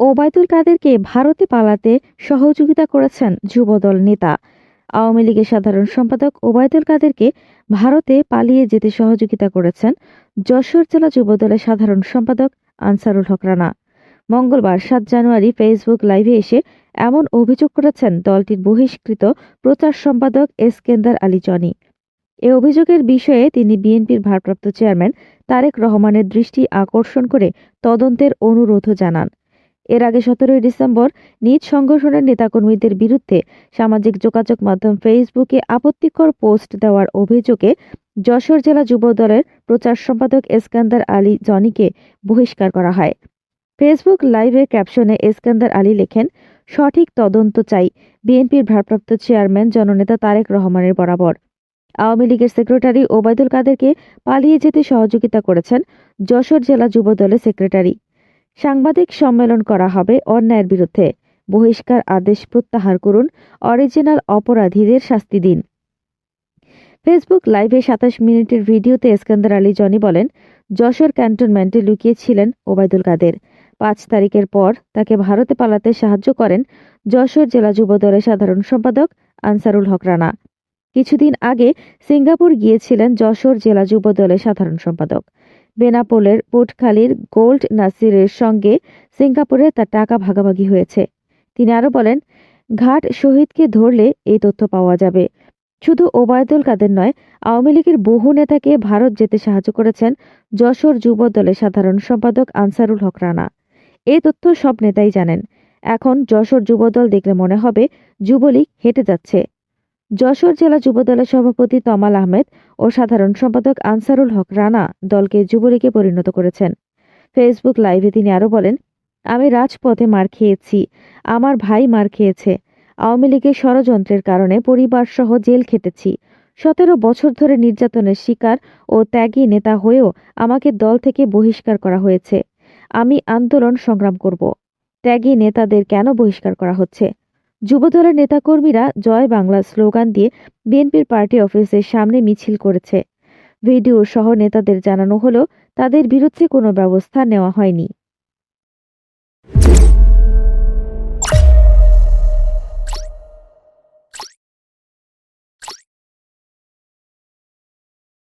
ওবায়দুল কাদেরকে ভারতে পালাতে সহযোগিতা করেছেন যুবদল নেতা। আওয়ামী লীগের সাধারণ সম্পাদক ওবায়দুল কাদেরকে ভারতে পালিয়ে যেতে সহযোগিতা করেছেন যশোর জেলা যুবদলের সাধারণ সম্পাদক আনসারুল হক রানা। মঙ্গলবার সাত জানুয়ারি ফেসবুক লাইভে এসে এমন অভিযোগ করেছেন দলটির বহিষ্কৃত প্রচার সম্পাদক এসকেন্দার আলী জনি। এ অভিযোগের বিষয়ে তিনি বিএনপির ভারপ্রাপ্ত চেয়ারম্যান তারেক রহমানের দৃষ্টি আকর্ষণ করে তদন্তের অনুরোধও জানান। এর আগে সতেরোই ডিসেম্বর নিজ সংগঠনের নেতাকর্মীদের বিরুদ্ধে সামাজিক যোগাযোগ মাধ্যম ফেসবুকে আপত্তিকর পোস্ট দেওয়ার অভিযোগে যশোর জেলা যুব দলের প্রচার সম্পাদক এসকান্দার আলী জনিকে বহিষ্কার করা হয়। ফেসবুক লাইভে ক্যাপশনে এসকান্দার আলী লেখেন, সঠিক তদন্ত চাই, বিএনপির ভারপ্রাপ্ত চেয়ারম্যান জননেতা তারেক রহমানের বরাবর। আওয়ামী লীগের সেক্রেটারি ওবায়দুল কাদেরকে পালিয়ে যেতে সহযোগিতা করেছেন যশোর জেলা যুব দলের সেক্রেটারি। সাংবাদিক সম্মেলন করা হবে অন্যায়ের বিরুদ্ধে। বহিষ্কার আদেশ প্রত্যাহার করুন, অরিজিনাল অপরাধীদের শাস্তি দিন। ফেসবুক লাইভে সাতাশ মিনিটের ভিডিওতে এসকান্দার আলী জনি বলেন, যশোর ক্যান্টনমেন্টে লুকিয়েছিলেন ওবায়দুল কাদের। পাঁচ তারিখের পর তাকে ভারতে পালাতে সাহায্য করেন যশোর জেলা যুব দলের সাধারণ সম্পাদক আনসারুল হক রানা। কিছুদিন আগে সিঙ্গাপুর গিয়েছিলেন যশোর জেলা যুব দলের সাধারণ সম্পাদক। বেনাপোলের পোটখালীর গোল্ড নাসিরের সঙ্গে সিঙ্গাপুরে তার টাকা ভাগাভাগি হয়েছে। তিনি আরও বলেন, ঘাট শহীদকে ধরলে এই তথ্য পাওয়া যাবে। শুধু ওবায়দুল কাদের নয়, আওয়ামী লীগের বহু নেতাকে ভারত যেতে সাহায্য করেছেন যশোর যুব দলের সাধারণ সম্পাদক আনসারুল হক রানা। এই তথ্য সব নেতাই জানেন। এখন যশোর যুবদল দেখলে মনে হবে যুবলীগ হেঁটে যাচ্ছে। যশোর জেলা যুবদলের সভাপতি তমাল আহমেদ ও সাধারণ সম্পাদক আনসারুল হক রানা দলকে যুবলীগে পরিণত করেছেন। ফেসবুক লাইভে তিনি আরও বলেন, আমি রাজপথে মার খেয়েছি, আমার ভাই মার খেয়েছে। আওয়ামী লীগের ষড়যন্ত্রের কারণে পরিবারসহ জেল খেটেছি। সতেরো বছর ধরে নির্যাতনের শিকার ও ত্যাগী নেতা হয়েও আমাকে দল থেকে বহিষ্কার করা হয়েছে। আমি আন্দোলন সংগ্রাম করব। ত্যাগী নেতাদের কেন বহিষ্কার করা হচ্ছে? যুবদলের নেতাকর্মীরা জয় বাংলা স্লোগান দিয়ে বিএনপির পার্টি অফিসের সামনে মিছিল করেছে। ভিডিও সহ নেতাদের জানানো হলো, তাদের বিরুদ্ধে কোনো ব্যবস্থা নেওয়া হয়নি।